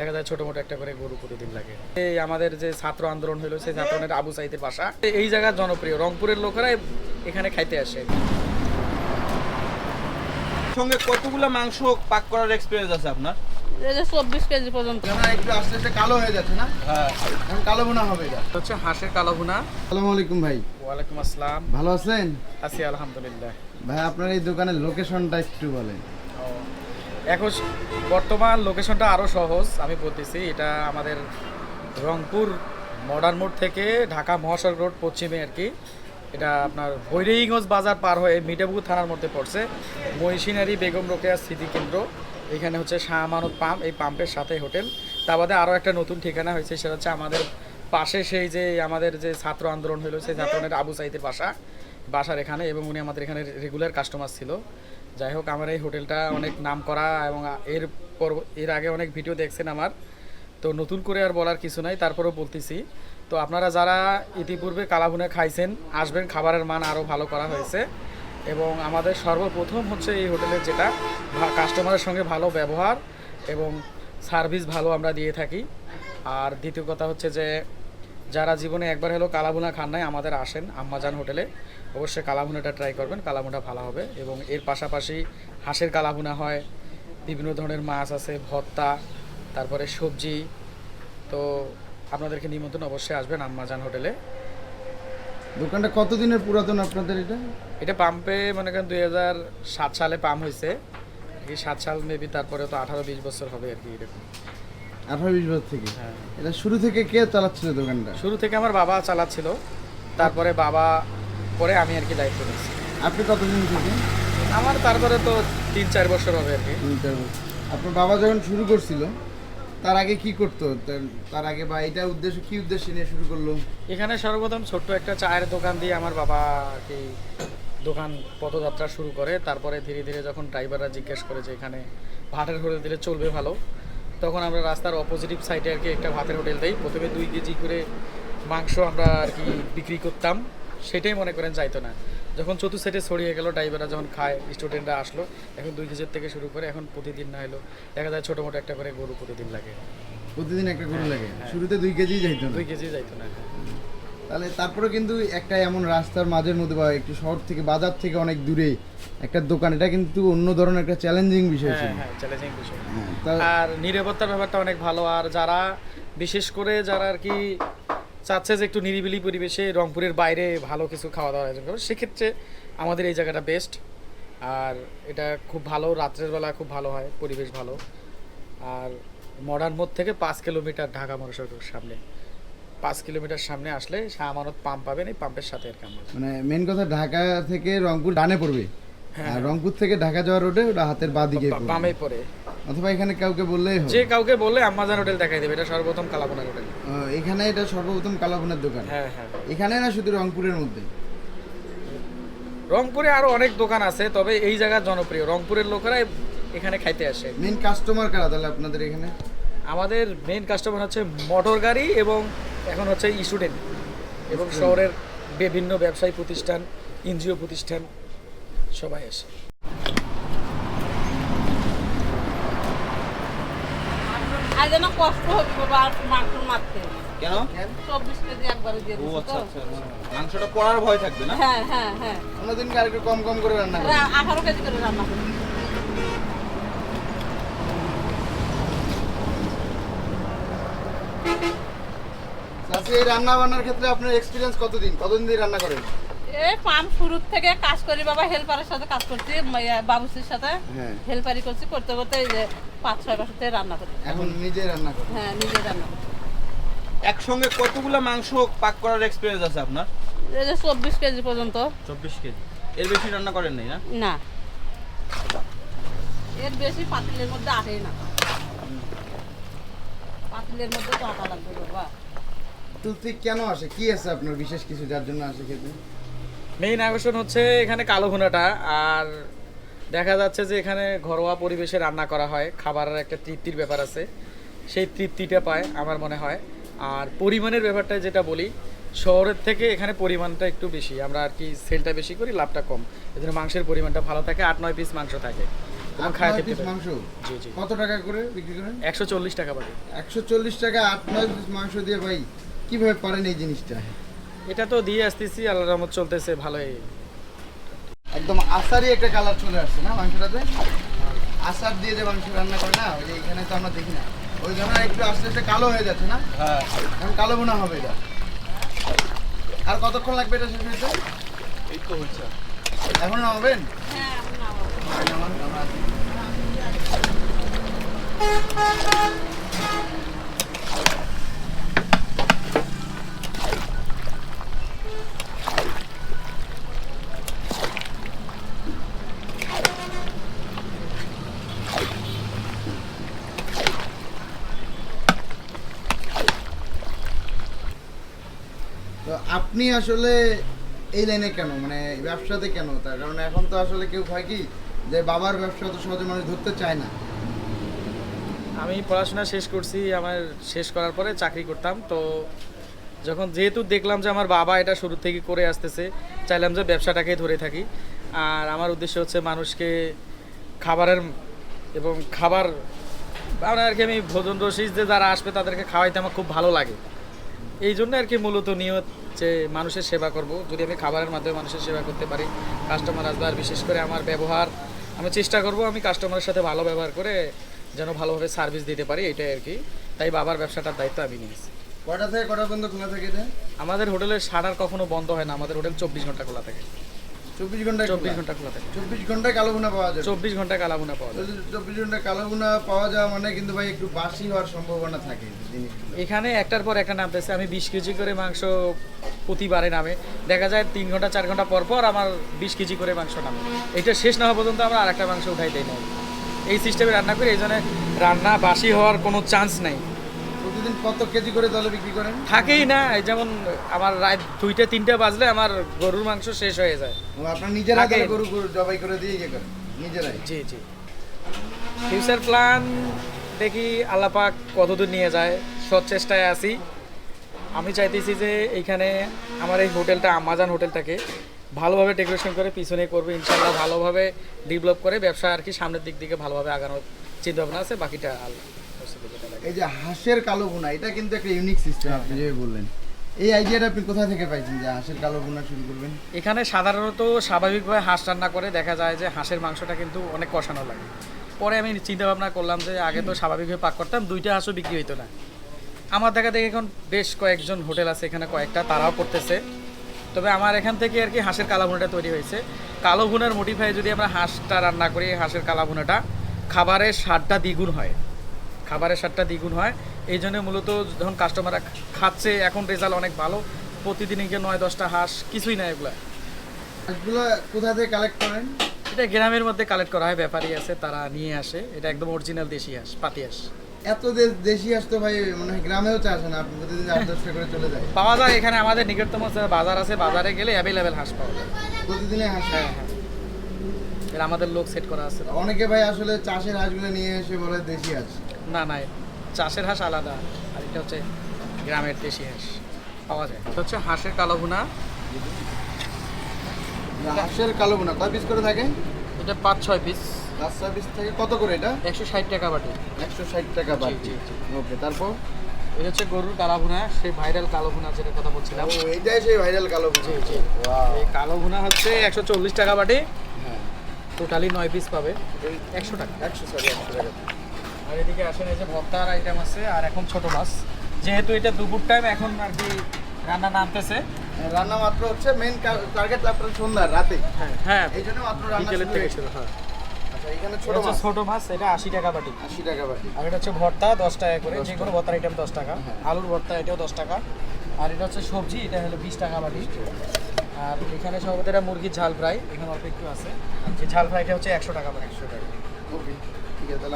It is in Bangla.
দেখা যায় ছোট মোটো একটা করে গরু প্রতিদিন লাগে। এই আমাদের যে ছাত্র আন্দোলন হলো সেই ছাত্র আন্দোলনের আবু সাইদের বাসা। এই জায়গা জনপ্রিয়। রংপুরের লোকেরা এখানে খাইতে আসে। সঙ্গে কতগুলো মাংস পাক করার এক্সপিরিয়েন্স আছে আপনার? এই যে চব্বিশ কেজি পর্যন্ত। একটু আস্তে আস্তে কালো হয়ে যাচ্ছে না? হ্যাঁ। এখন কালো বোনা হবে এটা। এটা হচ্ছে হাঁসের কালো ভুনা। আসসালামু আলাইকুম ভাই। ওয়ালাইকুম আসসালাম। ভালো আছেন? আছি আলহামদুলিল্লাহ। ভাই আপনার এই দোকানের লোকেশনটা একটু বলেন। এখন বর্তমান লোকেশনটা আরও সহজ, আমি বলতেছি, এটা আমাদের রংপুর মডার্ন মোড় থেকে ঢাকা মহাসড়ক রোড পশ্চিমে আর কি। এটা আপনার ভৈরীগঞ্জ বাজার পার হয়ে মিঠাপুকুর থানার মধ্যে পড়ছে। মহিষিনারি, বেগম রোকেয়া স্মৃতি কেন্দ্র। এখানে হচ্ছে শাহ আমানত পাম্প, এই পাম্পের সাথে হোটেল। তা বাদে আরও একটা নতুন ঠিকানা হয়েছে, সেটা হচ্ছে আমাদের পাশে সেই যে আমাদের যে ছাত্র আন্দোলন হলো, সেই ছাত্র আবু সাইদের বাসা। বাসার এখানে এবং উনি আমাদের এখানে রেগুলার কাস্টমার ছিল। যাই হোক, আমার এই হোটেলটা অনেক নাম করা এবং এর পর, এর আগে অনেক ভিডিও দেখছেন আমার। তো নতুন করে আর বলার কিছু নাই, তারপরেও বলতেছি। তো আপনারা যারা ইতিপূর্বে কালাভুনে খাইছেন, আসবেন, খাবারের মান আরও ভালো করা হয়েছে। এবং আমাদের সর্বপ্রথম হচ্ছে এই হোটেলের যেটা কাস্টমারের সঙ্গে ভালো ব্যবহার এবং সার্ভিস ভালো আমরা দিয়ে থাকি। আর দ্বিতীয় কথা হচ্ছে যে যারা জীবনে একবার হলেও কালাভুনা খান নাই আমাদের আসেন আম্মাজান হোটেলে। অবশ্যই কালাভুনাটা ট্রাই করবেন কালাভুনা ভালো হবে। এবং এর পাশাপাশি হাঁসের কালাভুনা হয় বিভিন্ন ধরনের মাছ আছে ভর্তা তারপরে সবজি। তো আপনাদেরকে নিমন্ত্রণ অবশ্যই আসবেন আম্মাজান হোটেলে। দোকানটা কতদিনের পুরাতন আপনাদের এটা? এটা পাম্পে মনে করেন দুই হাজার সাত সালে পাম্প হয়েছে এই সাত সাল মেবি তারপরে তো আঠারো বিশ বছর হবে আর কি এরকম। আঠারো বিশ বছর থেকে। হ্যাঁ। এটা শুরু থেকে কে চালাচ্ছিল দোকানটা? শুরু থেকে আমার বাবা চালাচ্ছিল তারপরে বাবা পরে আমি আর কি দায়িত্ব নিচ্ছি আপনি কতদিন থেকে? আমার তারপরে তো তিন চার বছর হবে আর কি। তিন চার বছর। আপনার বাবা যখন শুরু করছিল তার আগে কি করতো? তার- আগে বা এটা উদ্দেশ্য কি উদ্দেশ্য নিয়ে শুরু করল? এখানে সর্বপ্রথম ছোট্ট একটা চায়ের দোকান দিয়ে আমার বাবা আর কি দোকান পদযাত্রা শুরু করে। তারপরে ধীরে ধীরে যখন ড্রাইভাররা জিজ্ঞেস করে যে এখানে ভাতের হোটেল দিলে চলবে ভালো তখন আমরা রাস্তার অপোজিটিভ সাইডে আর কি একটা ভাতের হোটেল দিই। প্রথমে দুই কেজি করে মাংস আমরা আর কি বিক্রি করতাম। সেটাই মনে করেন চাইতো না। যখন চতুর্থ সেটে ছড়িয়ে গেল ড্রাইভাররা যখন খায় স্টুডেন্টরা আসলো এখন দুই কেজির থেকে শুরু করে এখন প্রতিদিন না এলো দেখা যায় ছোটো মোটো একটা করে গরু প্রতিদিন লাগে। প্রতিদিন একটা গরু লাগে। শুরুতে দুই কেজি যাইতো না। দুই কেজি যাইতো না। তাহলে তারপরে কিন্তু একটা এমন রাস্তার মাঝের মধ্যে বা একটু শহর থেকে বাজার থেকে অনেক দূরে একটা দোকান এটা কিন্তু অন্য ধরনের একটা চ্যালেঞ্জিং বিষয় ছিল। হ্যাঁ হ্যাঁ চ্যালেঞ্জিং বিষয়। হ্যাঁ, আর নিরাপত্তার ব্যাপারটা অনেক ভালো। আর যারা বিশেষ করে যারা আর কি চাচ্ছে যে একটু নিরিবিলি পরিবেশে রংপুরের বাইরে ভালো কিছু খাওয়া দাওয়া আয়োজন করবে সেক্ষেত্রে আমাদের এই জায়গাটা বেস্ট আর এটা খুব ভালো রাত্রের বেলা খুব ভালো হয় পরিবেশ ভালো। আর মডার্ন মোড় থেকে পাঁচ কিলোমিটার ঢাকা মহাসড়কের সামনে। পাঁচ কিলোমিটার সামনে আসলে শাহ আমানত পাম্প পাবেন এই পাম্পের সাথে আর মানে মেন কথা ঢাকা থেকে রংপুর ডানে পড়বে? হ্যাঁ। রংপুর থেকে ঢাকা যাওয়ার রোডে ওটা হাতের বা দিকে বামে পড়ে। অথবা এখানে কাউকে বললেই হবে। যে কাউকে বললে আম্মাজান হোটেল দেখাই দেবে এটা সর্বপ্রথম কালাপনা হোটেল। এখানে এটা সর্বপ্রথম কালাপুনের দোকান। হ্যাঁ হ্যাঁ। এখানে না শুধু রংপুরের মধ্যে? রংপুরে আরও অনেক দোকান আছে তবে এই জায়গা জনপ্রিয়। রংপুরের লোকেরা এখানে খাইতে আসে। মেন কাস্টমার কারা তাহলে আপনাদের এখানে? আমাদের মেইন কাস্টমার হচ্ছে মোটর গাড়ি এবং এখন হচ্ছে স্টুডেন্ট এবং শহরের বিভিন্ন ব্যবসায়ী প্রতিষ্ঠান এনজিও প্রতিষ্ঠান সবাই আসে। আর যেন কষ্ট হবে বাবা আর মাংস মারতে। কেন? চব্বিশ কেজি একবারে দিয়ে দিচ্ছি আচ্ছা আচ্ছা আচ্ছা। মাংসটা পড়ার ভয় থাকবে না? হ্যাঁ হ্যাঁ হ্যাঁ। আর একটু কম কম করে রান্না আঠারো কেজি করে রান্না করি। চাষি এই রান্না বান্নার ক্ষেত্রে আপনার এক্সপিরিয়েন্স কতদিন? কতদিন দিয়ে রান্না করেন? এই পাম্প শুরুর থেকে কাজ করি বাবা হেল্পারের সাথে কাজ করছি মাইয়া- বাবুসির সাথে হ্যাঁ। হেল্পারি করছি করতে করতে এই যে পাঁচ ছয় বছর থেকে রান্না করি। এখন নিজে রান্না করেন? হ্যাঁ নিজে রান্না করি। একসঙ্গে কতগুলো মাংস পাক করার এক্সপিরিয়েন্স আছে আপনার? এই যে চব্বিশ কেজি পর্যন্ত। চব্বিশ কেজি। এর বেশি রান্না করেন নাই না? না। এর বেশি পাতিলের মধ্যে আসেই না। পাতিলের মধ্যে তো আটা লাগবে বাবা। তুলসি কেন আসে? কি আছে আপনার বিশেষ কিছু যার জন্য আসে খেতে? মেইন আকর্ষণ হচ্ছে এখানে কালো ভুনাটা আর দেখা যাচ্ছে যে এখানে ঘরোয়া পরিবেশে রান্না করা হয়। খাবারের একটা তৃপ্তির ব্যাপার আছে। সেই তৃপ্তিটা পায় আমার মনে হয়। আর পরিমাণের ব্যাপারটা যেটা বলি শহরের থেকে এখানে পরিমাণটা একটু বেশি। আমরা আর কি সেলটা বেশি করি লাভটা কম। এই জন্য মাংসের পরিমাণটা ভালো থাকে আট নয় পিস মাংস থাকে। এবং খায় পিস মাংস? জি জি। কত টাকা করে বিক্রি করেন? একশো চল্লিশ টাকা বাটি একশো চল্লিশ টাকা আট নয় পিস মাংস দিয়ে ভাই। কীভাবে পারেন এই জিনিসটা? এটা তো দিয়ে আসতেছি আল্লাহ রহমত চলতেছে ভালোই। একদম আসারই একটা কালার চলে আসছে না মাংসটাতে? আসার দিয়ে যে মাংস রান্না করে না ওই যে এখানে তো আমরা দেখি না। ওই জন্য একটু আস্তে আস্তে কালো হয়ে যাচ্ছে না? হ্যাঁ। এখন কালো বোনা হবে এটা। আর কতক্ষণ লাগবে এটা শেষ হইতে? এই তো হচ্ছে। এখন নামাবেন? হ্যাঁ এখন নামাবো। আপনি আসলে এই লাইনে কেন? মানে ব্যবসাতে কেন? তার কারণ এখন তো আসলে কেউ হয় কি? যে বাবার ব্যবসা তো সহজে মানুষ ধরতে চায় না। আমি পড়াশোনা শেষ করছি, আমার শেষ করার পরে চাকরি করতাম। তো যখন যেহেতু দেখলাম যে আমার বাবা এটা শুরু থেকে করে আসতেছে, চাইলাম যে ব্যবসাটাকে ধরে থাকি। আর আমার উদ্দেশ্য হচ্ছে মানুষকে খাবারের এবং খাবার আমরা আর কি আমি ভোজন রসিস যে যারা আসবে তাদেরকে খাওয়াইতে আমার খুব ভালো লাগে। এই জন্য আর কি মূলত নিয়ত যে মানুষের সেবা করব। যদি আমি খাবারের মাধ্যমে মানুষের সেবা করতে পারি কাস্টমার আসবে আর বিশেষ করে আমার ব্যবহার আমি চেষ্টা করব আমি কাস্টমারের সাথে ভালো ব্যবহার করে যেন ভালোভাবে সার্ভিস দিতে পারি এটাই আর কি। তাই বাবার ব্যবসাটার দায়িত্ব আমি নিয়েছি। কটা থেকে কটা পর্যন্ত খোলা থাকে আমাদের হোটেলের সারার কখনো বন্ধ হয় না আমাদের হোটেল চব্বিশ ঘণ্টা খোলা থাকে। চব্বিশ ঘন্টায় চব্বিশ ঘণ্টা খোলা থাকে। চব্বিশ ঘন্টায় কালো বোনা পাওয়া যাবে। চব্বিশ ঘণ্টা কালাবুনা পাওয়া যায় চব্বিশ ঘন্টায় কালো বোনা পাওয়া যাওয়া মানে কিন্তু ভাই একটু বাসি হওয়ার সম্ভাবনা থাকে এখানে একটার পর একটা নামতেছে আমি বিশ কেজি করে মাংস প্রতিবারে নামে। দেখা যায় তিন ঘণ্টা চার ঘণ্টা পর পর আমার বিশ কেজি করে মাংস নামে। এটা শেষ না হওয়া পর্যন্ত আমরা আরেকটা মাংস উঠাই দেই না এই সিস্টেমে রান্না করি এই জন্য রান্না বাসি হওয়ার কোনো চান্স নেই। প্রতিদিন কত কেজি করে তাহলে বিক্রি করেন? থাকেই না এই যেমন আমার রাত দুইটা তিনটা বাজলে আমার গরুর মাংস শেষ হয়ে যায়। আপনার নিজেরা গরু গরু জবাই করে দিয়ে ইয়ে করেন নিজেরাই? জি জি। ফিউচার প্ল্যান দেখি আল্লাপাক কতদূর নিয়ে যায় সৎ চেষ্টায় আছি। আমি চাইতেছি যে এইখানে আমার এই হোটেলটা আমাজন হোটেলটাকে ভালোভাবে ডেকোরেশন করে পিছনে করবে ইনশাল্লাহ ভালোভাবে ডেভেলপ করে ব্যবসা আর কি সামনের দিক দিকে ভালোভাবে আগানোর চিন্তা ভাবনা আছে বাকিটা আল্লাহ। এই যে হাঁসের কালো বোনা এটা কিন্তু একটা ইউনিক সিস্টেম আপনি যেভাবে বললেন। এই আইডিয়াটা আপনি কোথা থেকে পাইছেন যে হাঁসের কালো বোনা শুরু করবেন? এখানে সাধারণত স্বাভাবিকভাবে হাঁস রান্না করে দেখা যায় যে হাঁসের মাংসটা কিন্তু অনেক কষানো লাগে। পরে আমি চিন্তা ভাবনা করলাম যে আগে তো স্বাভাবিকভাবে পাক করতাম, দুইটা হাঁসও বিক্রি হইতো না। আমার দেখা দেখে এখন বেশ কয়েকজন হোটেল আছে, এখানে কয়েকটা, তারাও করতেছে। তবে আমার এখান থেকে আর কি হাঁসের কালা ভুনাটা তৈরি হয়েছে। কালো ভুনার মোটিফাই যদি আমরা হাঁসটা রান্না করি, হাঁসের কালা ভুনাটা, খাবারের স্বাদটা দ্বিগুণ হয়। খাবারের স্বাদটা দ্বিগুণ হয়। এই জন্য মূলত যখন কাস্টমাররা খাচ্ছে এখন রেজাল্ট অনেক ভালো। প্রতিদিন গিয়ে নয় দশটা হাঁস কিছুই না এগুলা। হাঁসগুলো কোথা থেকে কালেক্ট করেন? এটা গ্রামের মধ্যে কালেক্ট করা হয় ব্যাপারী আছে তারা নিয়ে আসে। এটা একদম অরিজিনাল দেশি হাঁস পাতি হাঁস। এত দেশি হাঁস তো ভাই মনে গ্রামেও চাষ না আপনি প্রতিদিন আট দশটা করে চলে যায়। পাওয়া যায় এখানে আমাদের নিকটতম বাজার আছে বাজারে গেলে অ্যাভেলেবেল হাঁস পাওয়া যায়। প্রতিদিনে হাঁস হ্যাঁ? হ্যাঁ আমাদের লোক সেট করা আছে। অনেকে ভাই আসলে চাষের হাঁসগুলো নিয়ে এসে বলে দেশি হাঁস। না না চাষের হাঁস আলাদা। আর এটা হচ্ছে গ্রামের দেশি হাঁস। পাওয়া যায়। এটা হচ্ছে হাঁসের কালো ভুনা। হাঁসের কালো বোনা কয় পিস করে থাকে? এটা পাঁচ ছয় পিস রাস্তা পিস থেকে কত করে এটা? একশো ষাট টাকা বাটি। একশো ষাট টাকা জি। ওকে তারপর? এটা হচ্ছে গরুর কালো ভুনা সেই ভাইরাল কালো ভুনা যেটা কথা বলছিলাম। ও এইটাই সেই ভাইরাল কালো Wow. এই কালো ভুনা হচ্ছে একশো চল্লিশ টাকা বাটি। হ্যাঁ। টোটালি নয় পিস পাবে। একশো টাকা। একশো সরি একশো টাকা। আর এদিকে আসেন এই যে ভর্তার আইটেম আছে আর এখন ছোট মাছ যেহেতু এটা দুপুর টাইম এখন আর কি রান্না নামতেছে। রান্না মাত্র হচ্ছে মেন টার্গেট আপনার সন্ধ্যা রাতে। হ্যাঁ হ্যাঁ এই জন্য মাত্র রান্না শুরু হয়েছে। শুরু আচ্ছা এখানে ছোট ছোট মাছ ছোট মাছ এটা আশি টাকা বাটি। আশি টাকা বাটি। আর এটা হচ্ছে ভর্তা দশ টাকা করে। যে কোনো ভর্তার আইটেম দশ টাকা। হ্যাঁ। আলুর ভর্তা এটাও দশ টাকা। আর এটা হচ্ছে সবজি এটা হলো বিশ টাকা বাটি। আর এখানে সম্ভবত এটা মুরগির ঝাল ফ্রাই এখানে অল্প একটু আছে যে ঝাল ফ্রাইটা হচ্ছে একশো টাকা বাটি একশো টাকা। ওকে ঠিক আছে